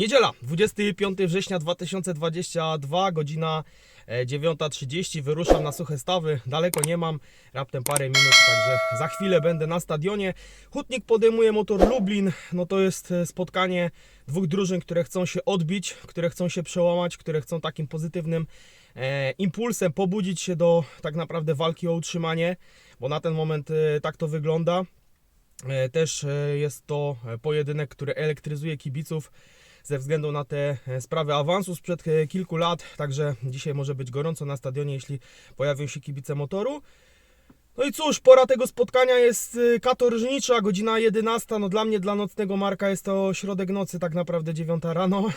Niedziela, 25 września 2022, godzina e, 9.30. Wyruszam na suche stawy. Daleko nie mam, raptem parę minut, także za chwilę będę na stadionie. Hutnik podejmuje motor Lublin. No to jest e, spotkanie dwóch drużyn, które chcą się odbić, które chcą się przełamać, które chcą takim pozytywnym e, impulsem pobudzić się do tak naprawdę walki o utrzymanie, bo na ten moment e, tak to wygląda. E, Też e, jest to e, pojedynek, który elektryzuje kibiców ze względu na te e, sprawy awansu sprzed e, kilku lat. Także dzisiaj może być gorąco na stadionie, jeśli pojawią się kibice motoru. No i cóż, pora tego spotkania jest y, katorżnicza, godzina 11. No dla mnie, dla nocnego Marka jest to środek nocy, tak naprawdę 9 rano.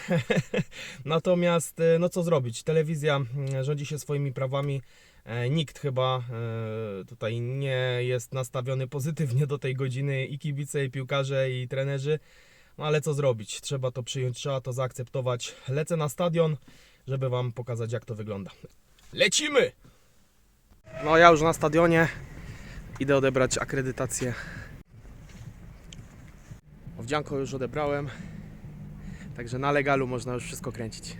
Natomiast, no co zrobić? Telewizja rządzi się swoimi prawami. E, Nikt chyba e, tutaj nie jest nastawiony pozytywnie do tej godziny i kibice, i piłkarze, i trenerzy. No ale co zrobić? Trzeba to przyjąć, trzeba to zaakceptować. Lecę na stadion, żeby Wam pokazać, jak to wygląda. Lecimy! No ja już na stadionie. Idę odebrać akredytację. Owdzianko już odebrałem. Także na legalu można już wszystko kręcić.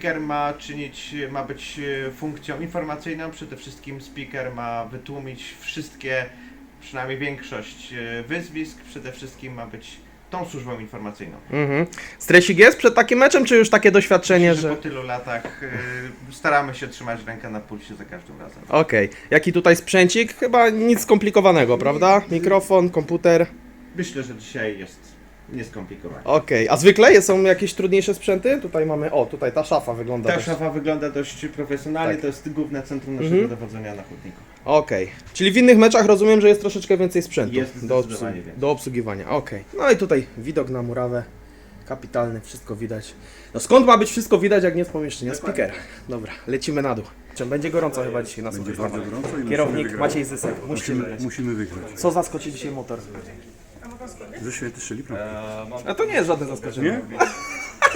Speaker ma czynić, ma być e, funkcją informacyjną, przede wszystkim speaker ma wytłumić wszystkie, przynajmniej większość e, wyzwisk, przede wszystkim ma być tą służbą informacyjną. Mhm. Stresik jest przed takim meczem, czy już takie doświadczenie, Myślę, że... Po tylu latach e, staramy się trzymać rękę na pulsie za każdym razem. Okej. Jaki tutaj sprzęcik? Chyba nic skomplikowanego, prawda? Mikrofon, komputer. Myślę, że dzisiaj jest nieskomplikowanie. Okej. A zwykle są jakieś trudniejsze sprzęty? Tutaj mamy... O, tutaj ta szafa wygląda Ta dość... szafa wygląda dość profesjonalnie, Tak. to jest główne centrum naszego Mhm. dowodzenia na hutniku. Okej. Czyli w innych meczach rozumiem, że jest troszeczkę więcej sprzętu Jest do, zdecydowanie obsługi, więcej. do obsługiwania. Okej. No i tutaj widok na murawę. Kapitalny, wszystko widać. No skąd ma być wszystko widać, jak nie z pomieszczenia Dokładnie. speakera? Dobra, lecimy na dół. Czym będzie gorąco chyba dzisiaj na Będzie bardzo gorąco i musimy Kierownik wygrać. Maciej Zysek. Musimy, wygrać. musimy wygrać. Co zaskoczy dzisiaj motor? Ze święty strzeli prawda? A to nie jest żadne zaskoczenie. Nie?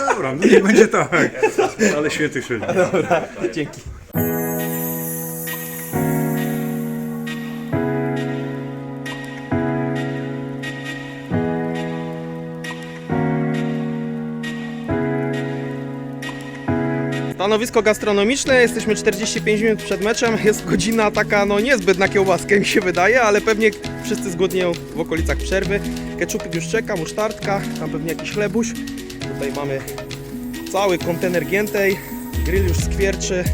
Dobra, no nie będzie tak. Ale święty strzeli. Dzięki. Stanowisko gastronomiczne, jesteśmy 45 minut przed meczem, jest godzina taka no niezbyt na kiełbaskę mi się wydaje, ale pewnie wszyscy zgodnieją w okolicach przerwy. Ketchupik już czeka, musztardka, tam pewnie jakiś chlebuś. Tutaj mamy cały kontener giętej, grill już skwierczy,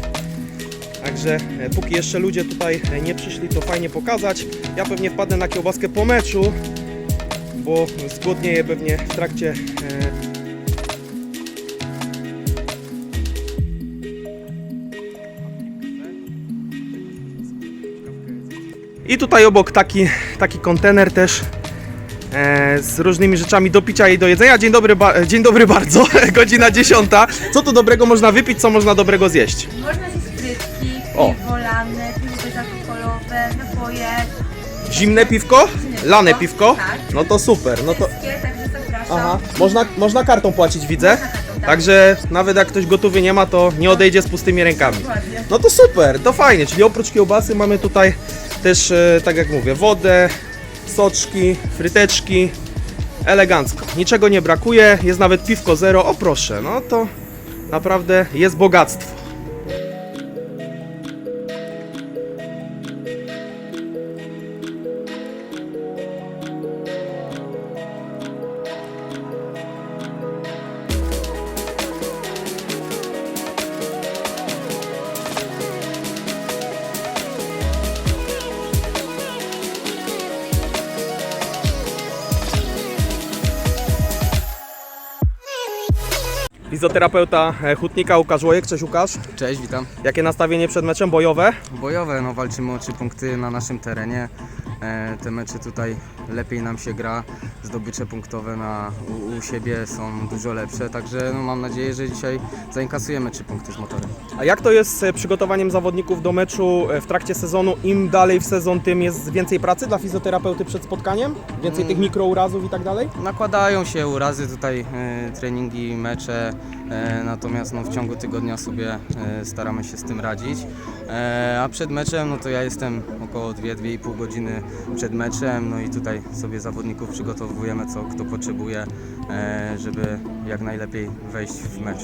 Także e, póki jeszcze ludzie tutaj e, nie przyszli, to fajnie pokazać. Ja pewnie wpadnę na kiełbaskę po meczu, bo zgłodnieję pewnie w trakcie. I tutaj obok taki, taki kontener też e, z różnymi rzeczami do picia i do jedzenia. Dzień dobry, dzień dobry bardzo, godzina 10. Co tu dobrego można wypić, co można dobrego zjeść? Można zjeść frytki, piwo lane, piwo bezalkoholowe, napoje. Zimne piwko? Lane piwko? Tak. No to super, no to... Wszystkie, także zapraszam. Aha, można, można kartą płacić, widzę. Tak. Także nawet jak ktoś gotowy nie ma, to nie odejdzie z pustymi rękami. Dokładnie. No to super, to fajnie, czyli oprócz kiełbasy mamy tutaj też, e, tak jak mówię, wodę, soczki, fryteczki, elegancko. Niczego nie brakuje, jest nawet piwko zero, o proszę, no to naprawdę jest bogactwo. Fizjoterapeuta e, Hutnika Łukasz Łojek. Cześć Łukasz. Cześć, witam. Jakie nastawienie przed meczem bojowe? Bojowe, no walczymy o trzy punkty na naszym terenie. E, te mecze tutaj lepiej nam się gra. Zdobycze punktowe na, u, u siebie są dużo lepsze, także no, mam nadzieję, że dzisiaj zainkasujemy trzy punkty z motorem. A jak to jest z przygotowaniem zawodników do meczu e, w trakcie sezonu? Im dalej w sezon, tym jest więcej pracy dla fizjoterapeuty przed spotkaniem? Więcej tych mikrourazów i tak dalej? Nakładają się urazy tutaj, e, treningi, mecze, natomiast no, w ciągu tygodnia sobie e, staramy się z tym radzić. E, a przed meczem, no to ja jestem około 2-2,5 godziny przed meczem, no i tutaj sobie zawodników przygotowujemy, co kto potrzebuje, e, żeby jak najlepiej wejść w mecz.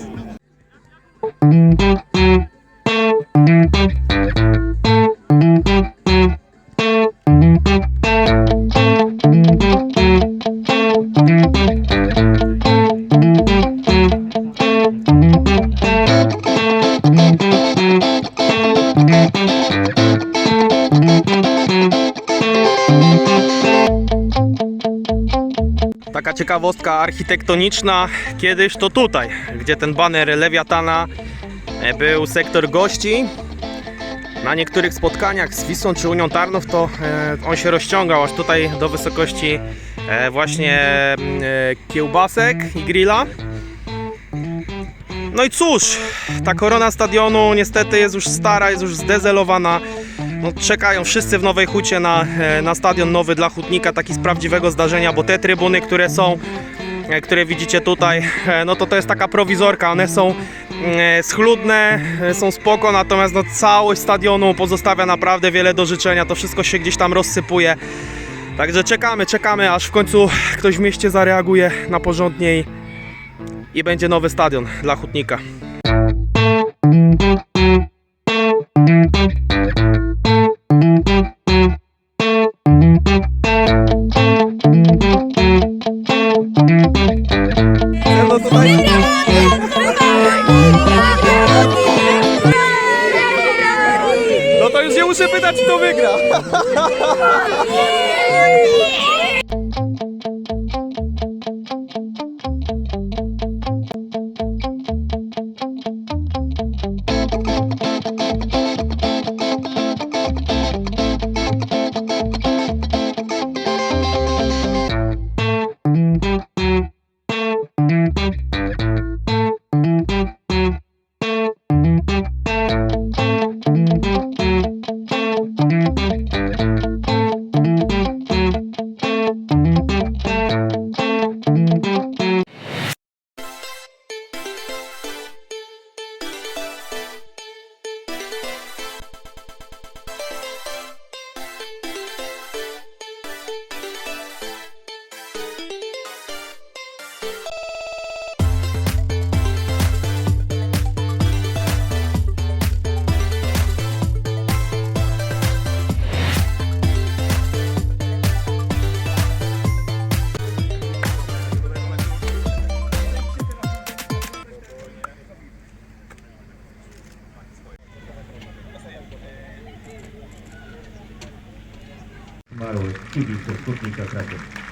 Ciekawostka architektoniczna. Kiedyś to tutaj, gdzie ten baner Lewiatana e, był sektor gości. Na niektórych spotkaniach z Wisłą czy Unią Tarnów to e, on się rozciągał aż tutaj do wysokości e, właśnie mm, kiełbasek i grilla. No i cóż, ta korona stadionu niestety jest już stara, jest już zdezelowana. No, czekają wszyscy w Nowej Hucie na, e, na stadion nowy dla Hutnika, taki z prawdziwego zdarzenia, bo te trybuny, które są, e, które widzicie tutaj, e, no to to jest taka prowizorka, one są e, schludne, są spoko, natomiast no, całość stadionu pozostawia naprawdę wiele do życzenia, to wszystko się gdzieś tam rozsypuje. Także czekamy, czekamy, aż w końcu ktoś w mieście zareaguje na porządnie i, i będzie nowy stadion dla Hutnika. studiów do sztuki i.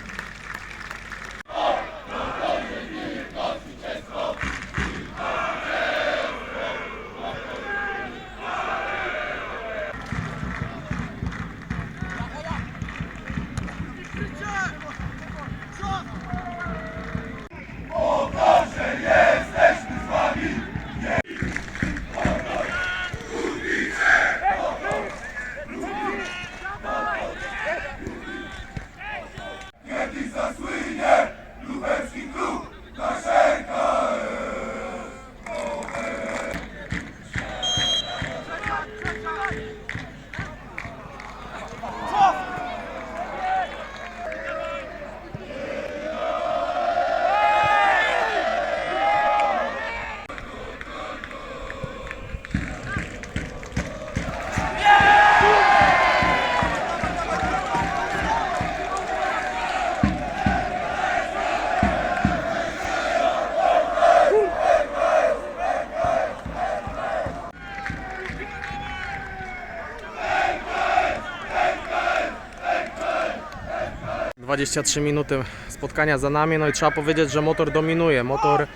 23 minuty spotkania za nami, no i trzeba powiedzieć, że motor dominuje. Motor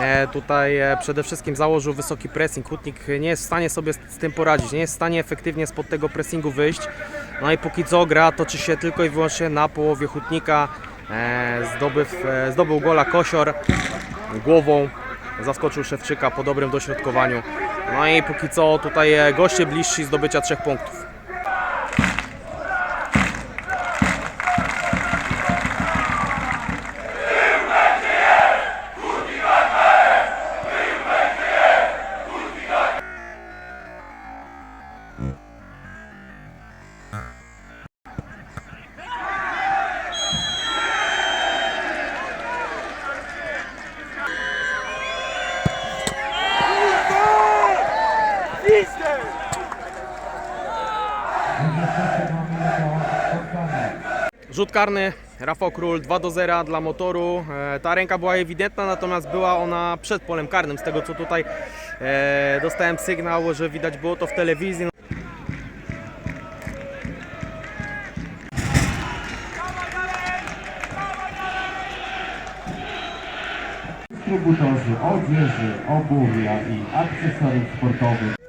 e, tutaj e, przede wszystkim założył wysoki pressing. Hutnik nie jest w stanie sobie z tym poradzić, nie jest w stanie efektywnie spod tego pressingu wyjść. No i póki co gra toczy się tylko i wyłącznie na połowie hutnika. E, zdobył, zdobył gola Kosior głową, zaskoczył Szewczyka po dobrym dośrodkowaniu. No i póki co tutaj goście bliżsi zdobycia trzech punktów. Rzut karny, Rafał Król 2 do 0 dla motoru. E, Ta ręka była ewidentna, natomiast była ona przed polem karnym. Z tego co tutaj e, dostałem sygnał, że widać było to w telewizji. Dystrybutorzy odzieży, obuwia i akcesoriów sportowych.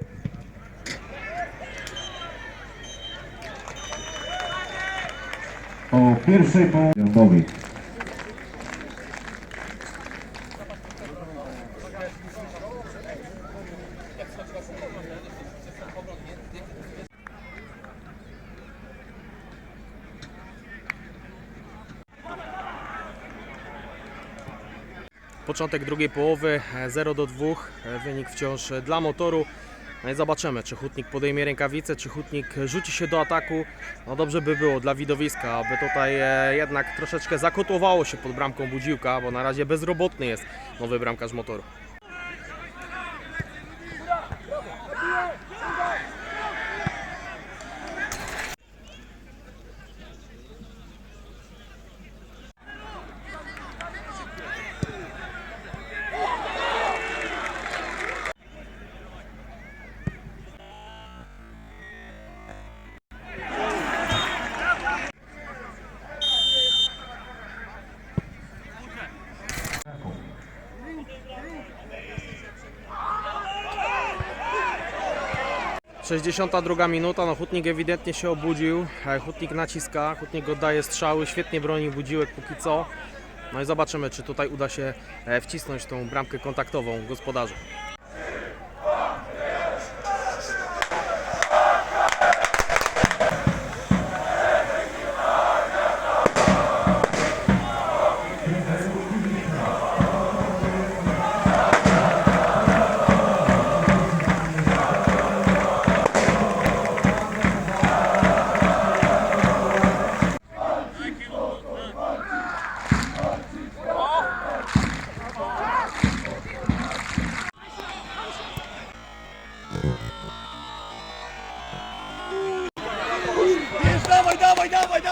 Pierwszej połowie Początek drugiej połowy e, 0 do 2, e, wynik wciąż dla motoru. No i zobaczymy, czy Hutnik podejmie rękawice, czy Hutnik rzuci się do ataku. No dobrze by było dla widowiska, aby tutaj e, jednak troszeczkę zakotłowało się pod bramką Budziłka, bo na razie bezrobotny jest nowy bramkarz motoru. 62 minuta, no Hutnik ewidentnie się obudził, e, Hutnik naciska, Hutnik oddaje strzały, świetnie broni Budziłek póki co. No i zobaczymy, czy tutaj uda się e, wcisnąć tą bramkę kontaktową gospodarzy. dawaj, dawaj!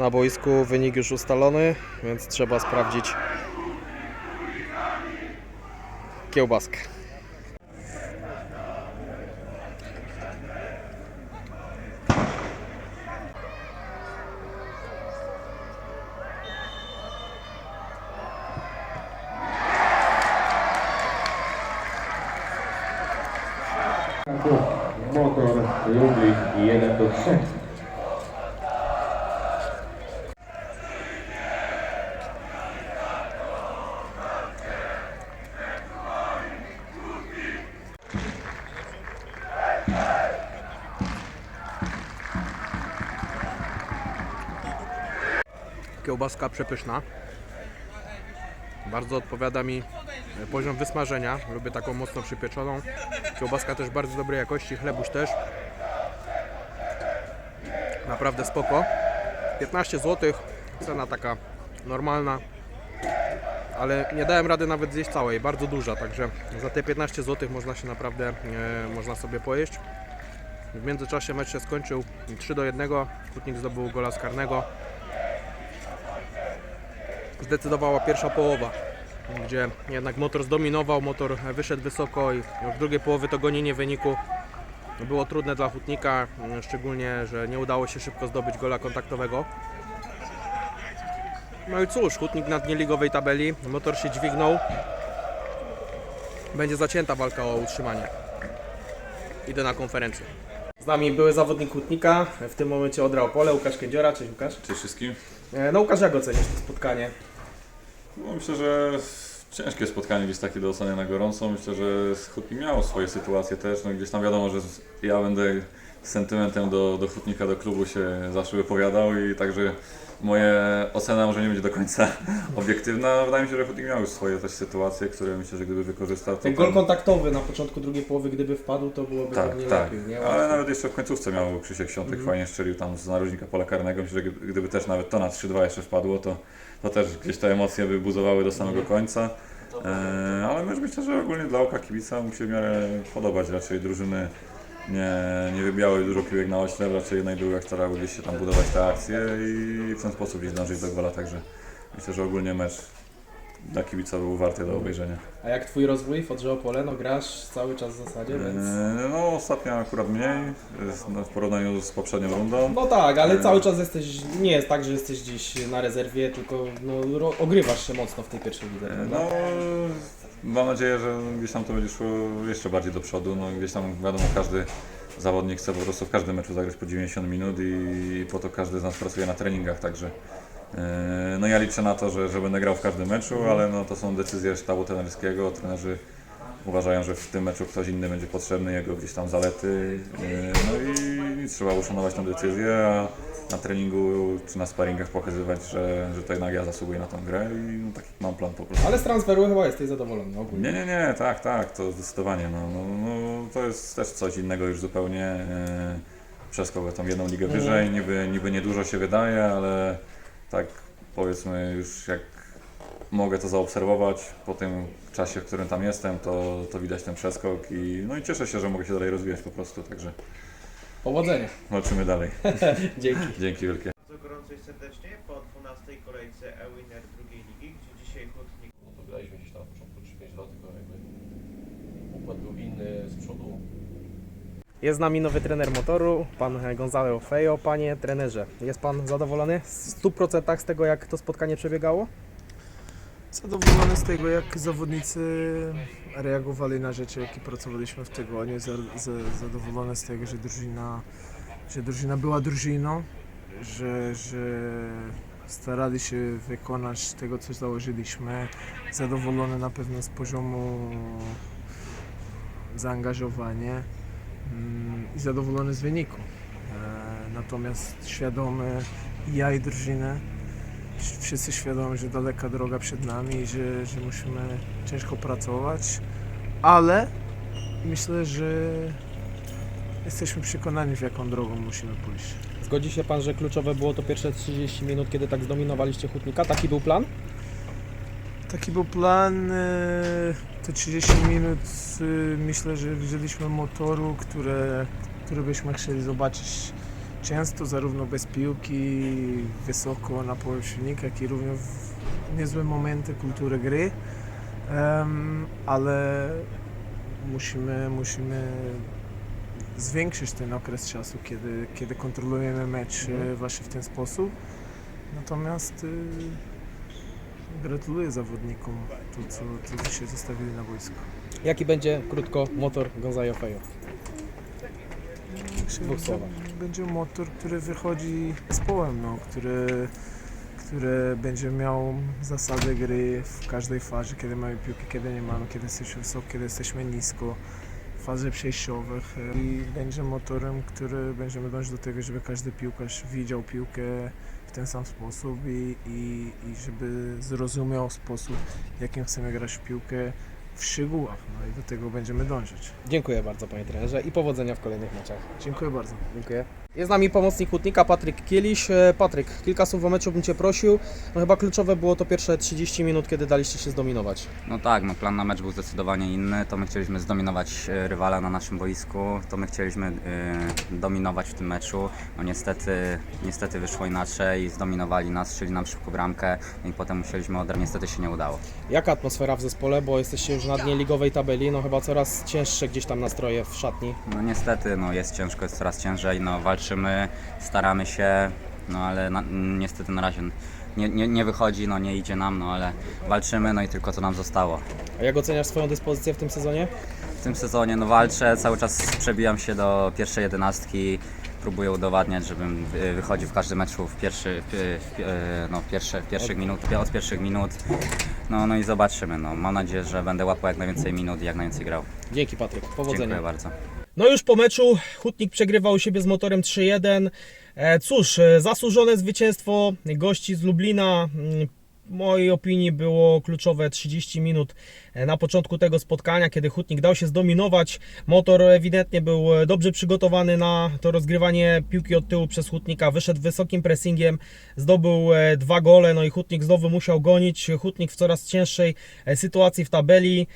Na boisku wynik już ustalony, więc trzeba sprawdzić kiełbaskę. Motor Lublin 1 do 3. Kiełbaska przepyszna. Bardzo odpowiada mi e, poziom wysmażenia. Lubię taką mocno przypieczoną. Kiełbaska też bardzo dobrej jakości, chlebuś też. Naprawdę spoko. 15 zł, cena taka normalna, ale nie dałem rady nawet zjeść całej, bardzo duża, także za te 15 zł można się naprawdę, e, można sobie pojeść. W międzyczasie mecz się skończył 3 do 1, Kutnik zdobył gola z karnego. Zdecydowała pierwsza połowa, gdzie jednak motor zdominował, motor wyszedł wysoko i w drugiej połowie to gonienie wyniku było trudne dla Hutnika, szczególnie, że nie udało się szybko zdobyć gola kontaktowego. No i cóż, Hutnik na dnie ligowej tabeli, motor się dźwignął. Będzie zacięta walka o utrzymanie. Idę na konferencję. Z nami były zawodnik Hutnika, w tym momencie Odra Opole, Łukasz Kędziora. Cześć Łukasz. Cześć wszystkim. E, No Łukasz, jak oceniasz to spotkanie? No, myślę, że ciężkie spotkanie gdzieś takie do oceny na gorąco. Myślę, że Hutnik miał swoje sytuacje też. No, gdzieś tam wiadomo, że ja będę z sentymentem do, do Hutnika, do klubu się zawsze wypowiadał i także moja ocena może nie będzie do końca obiektywna. Wydaje mi się, że Hutnik miał już swoje też sytuacje, które myślę, że gdyby wykorzystał to... Ten gol kontaktowy na początku drugiej połowy, gdyby wpadł, to byłoby Tak, pewnie tak. lepiej. Nie? Ale nawet jeszcze w końcówce miał Krzysiek Świątek, Mhm. fajnie strzelił tam z narożnika pola karnego. Myślę, że gdyby też nawet to na 3-2 jeszcze wpadło, to, to też gdzieś te emocje by buzowały do samego końca. E, ale my myślę, że ogólnie dla oka kibica mu się w miarę podobać. Raczej drużyny nie, nie wybijały dużo piłek na oślep, raczej jednak były starały się tam budować te akcje i w ten sposób gdzieś dążyć do gola. Także myślę, że ogólnie mecz dla kibica był warty do obejrzenia. A jak Twój rozwój w Odrze Opole? No grasz cały czas w zasadzie, więc... E, No ostatnio akurat mniej, no, w porównaniu z poprzednią rundą. No tak, ale E. cały czas jesteś, nie jest tak, że jesteś gdzieś na rezerwie, tylko no, ro, ogrywasz się mocno w tej pierwszej lidze, E, prawda? No, mam nadzieję, że gdzieś tam to będzie szło jeszcze bardziej do przodu. No, gdzieś tam wiadomo, każdy zawodnik chce po prostu w każdym meczu zagrać po 90 minut i po to każdy z nas pracuje na treningach, także no ja liczę na to, że, że będę grał w każdym meczu, ale no, to są decyzje sztabu trenerskiego. Trenerzy uważają, że w tym meczu ktoś inny będzie potrzebny, jego gdzieś tam zalety. e, No i trzeba uszanować tę decyzję, a na treningu czy na sparingach pokazywać, że, że to jednak ja zasługuję na tę grę i no, taki mam plan po prostu. Ale z transferu chyba jesteś zadowolony ogólnie. Nie, nie, nie, tak, tak, to zdecydowanie. No, no, no, to jest też coś innego już zupełnie. Przez kogo tą jedną ligę wyżej, niby, niby niedużo się wydaje, ale tak powiedzmy już jak mogę to zaobserwować po tym czasie, w którym tam jestem, to, to widać ten przeskok i no i cieszę się, że mogę się dalej rozwijać po prostu, także Powodzenia. walczymy dalej. Dzięki. Dzięki wielkie. Bardzo gorąco i serdecznie po 12 kolejce e-winner drugiej ligi, gdzie dzisiaj Hutnik No to graliśmy gdzieś tam na początku 3-5 lat, tylko jakby układ był inny z przodu. Jest z nami nowy trener motoru, pan Gonzalo Fejo. Panie trenerze, jest pan zadowolony w 100% z tego, jak to spotkanie przebiegało? Zadowolony z tego, jak zawodnicy reagowali na rzeczy, jakie pracowaliśmy w tygodniu. Za, za, zadowolony z tego, że drużyna, że drużyna była drużyną, że, że starali się wykonać tego, co założyliśmy. Zadowolony na pewno z poziomu zaangażowania i zadowolony z wyniku. E, Natomiast świadomy ja i drużyna wszyscy świadomi, że daleka droga przed nami że, że musimy ciężko pracować, ale myślę, że jesteśmy przekonani, w jaką drogą musimy pójść. Zgodzi się pan, że kluczowe było to pierwsze 30 minut, kiedy tak zdominowaliście Hutnika? Taki był plan? Taki był plan, e, te 30 minut e, myślę, że wzięliśmy motoru, które, które byśmy chcieli zobaczyć często, zarówno bez piłki, wysoko na polu silnika, jak i również w niezłe momenty kultury gry, Em, ale musimy, musimy zwiększyć ten okres czasu, kiedy, kiedy kontrolujemy mecz e, właśnie w ten sposób. Natomiast Gratuluję zawodnikom to, co, co się zostawili na boisku. Jaki będzie krótko motor Gonzalo Fejo? Myślę, dwóch że słowach. Będzie motor, który wychodzi zespołem, no, który, który będzie miał zasady gry w każdej fazie, kiedy mamy piłkę, kiedy nie mamy, kiedy jesteśmy wysoko, kiedy jesteśmy nisko. Fazy przejściowych e, i będzie motorem, który będziemy dążyć do tego, żeby każdy piłkarz widział piłkę w ten sam sposób i, i, i żeby zrozumiał sposób, jakim chcemy grać w piłkę w szczegółach. No i do tego będziemy dążyć. Dziękuję bardzo panie trenerze i powodzenia w kolejnych meczach. Dziękuję bardzo. Dziękuję. Jest z nami pomocnik Hutnika, Patryk Kieliś. E, Patryk, kilka słów o meczu bym Cię prosił. No chyba kluczowe było to pierwsze 30 minut, kiedy daliście się zdominować. No tak, no plan na mecz był zdecydowanie inny. To my chcieliśmy zdominować e, rywala na naszym boisku. To my chcieliśmy e, dominować w tym meczu. No niestety, niestety wyszło inaczej. Zdominowali nas, strzeli nam szybko bramkę i potem musieliśmy odebrać. Niestety się nie udało. Jaka atmosfera w zespole, bo jesteście już na dnie ligowej tabeli, no chyba coraz cięższe gdzieś tam nastroje w szatni. No niestety, no jest ciężko, jest coraz ciężej. No walczymy, staramy się, no ale na, niestety na razie nie, nie, nie wychodzi, no nie idzie nam, no ale walczymy, no i tylko to nam zostało. A jak oceniasz swoją dyspozycję w tym sezonie? W tym sezonie no walczę, cały czas przebijam się do pierwszej jedenastki. Próbuję udowadniać, żebym wy- wychodził w każdym meczu w, pierwszy, w, w, e, no, pierwsze, w pierwszych minut, od pierwszych minut. No, no i zobaczymy. No. Mam nadzieję, że będę łapał jak najwięcej minut i jak najwięcej grał. Dzięki Patryk, powodzenia. Dziękuję bardzo. No już po meczu Hutnik przegrywał siebie z motorem 3-1. E, Cóż, e, zasłużone zwycięstwo gości z Lublina. Mm, W mojej opinii było kluczowe 30 minut e, na początku tego spotkania, kiedy Hutnik dał się zdominować. Motor ewidentnie był dobrze przygotowany na to rozgrywanie piłki od tyłu przez Hutnika. Wyszedł wysokim pressingiem, zdobył dwa gole, no i Hutnik znowu musiał gonić. Hutnik w coraz cięższej sytuacji w tabeli.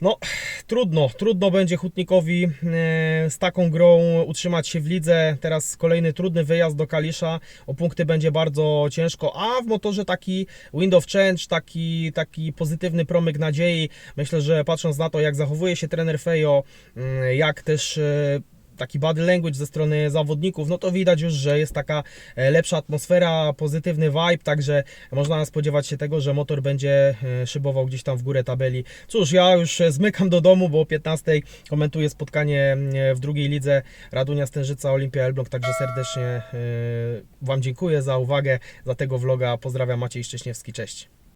No, trudno, trudno będzie Hutnikowi e, z taką grą utrzymać się w lidze. Teraz kolejny trudny wyjazd do Kalisza. O punkty będzie bardzo ciężko, a w motorze taki wind of change, taki, taki pozytywny promyk nadziei. Myślę, że patrząc na to, jak zachowuje się trener Fejo, mm, jak też e, taki body language ze strony zawodników, no to widać już, że jest taka e, lepsza atmosfera, pozytywny vibe, także można spodziewać się tego, że motor będzie e, szybował gdzieś tam w górę tabeli. Cóż, ja już zmykam do domu, bo o 15 komentuję spotkanie e, w drugiej lidze Radunia Stężyca Olimpia Elbląg, także serdecznie Wam dziękuję za uwagę, za tego vloga. Pozdrawiam Maciej Szcześniewski, cześć.